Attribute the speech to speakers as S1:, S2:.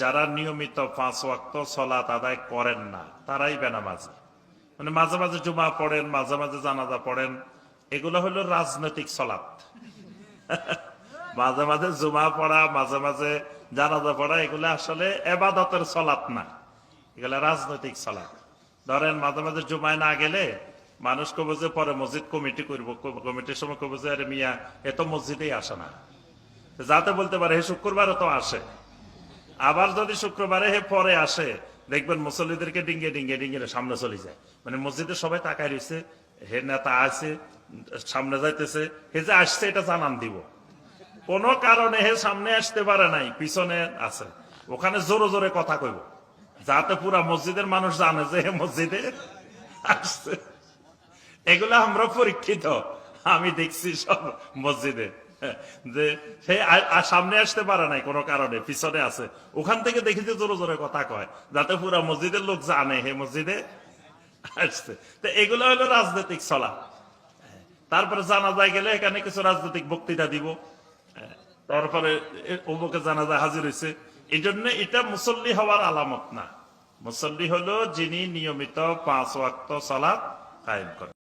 S1: যারা নিয়মিত পাঁচ ওয়াক্ত সলাত আদায় করেন না, তারাই বেনামাজি। মানে মাঝে মাঝে জুমা পড়েন, মাঝে মাঝে জানাজা পড়েন, এগুলো হলো রাজনৈতিক সলাপ মাঝে মাঝে জুমা পড়া, মাঝে মাঝে জানাজা পড়া, এগুলো আসলে এবাদতের সলাপ না। এগুলো রাজনৈতিক সলাপ ধরেন মাঝে মাঝে জুমায় না গেলে মানুষ কবে যে পরে মসজিদ কমিটি করব কমিটির সময় কবে যে, আরে মিয়া এত মসজিদেই আসে না। যাতে বলতে পারে, হে শুক্রবারও তো আসে। আবার যদি শুক্রবারে হে পরে আসে, দেখবেন মুসল্লিদেরকে ডিঙ্গে ডিঙ্গে ডিঙ্গে সামনে চলে যায়। মানে মসজিদে সবাই তাকায় রয়েছে হে নেতা আছে, সামনে যাইতেছে, হে যে আসছে এটা জানান দিব। কোন কারণে হে সামনে আসতে পারে নাই, পিছনে আছে। ওখানে জোরে জোরে কথা কইব। যাতে পুরা মসজিদের মানুষ জানে যে হে মসজিদে আসছে। এগুলো আমরা পরীক্ষিত। আমি দেখছি সব মসজিদে। যে সে সামনে আসতে পারে নাই কোনো কারণে, পিছনে আছে। ওখান থেকে দেখি যে জোরে জোরে কথা কয়, যাতে পুরা মসজিদের লোক জানে হে মসজিদে আসছে। তো এগুলো হলো রাজনৈতিক চলা তারপরে জানাজায় গেলে এখানে কিছু রাজনৈতিক বক্তৃতা দিব। তারপরে অমুকে জানাজা হাজির হয়েছে। এই জন্য এটা মুসল্লি হওয়ার আলামত না। মুসল্লি হলো যিনি নিয়মিত পাঁচ ওয়াক্ত সালাত কায়েম করেন।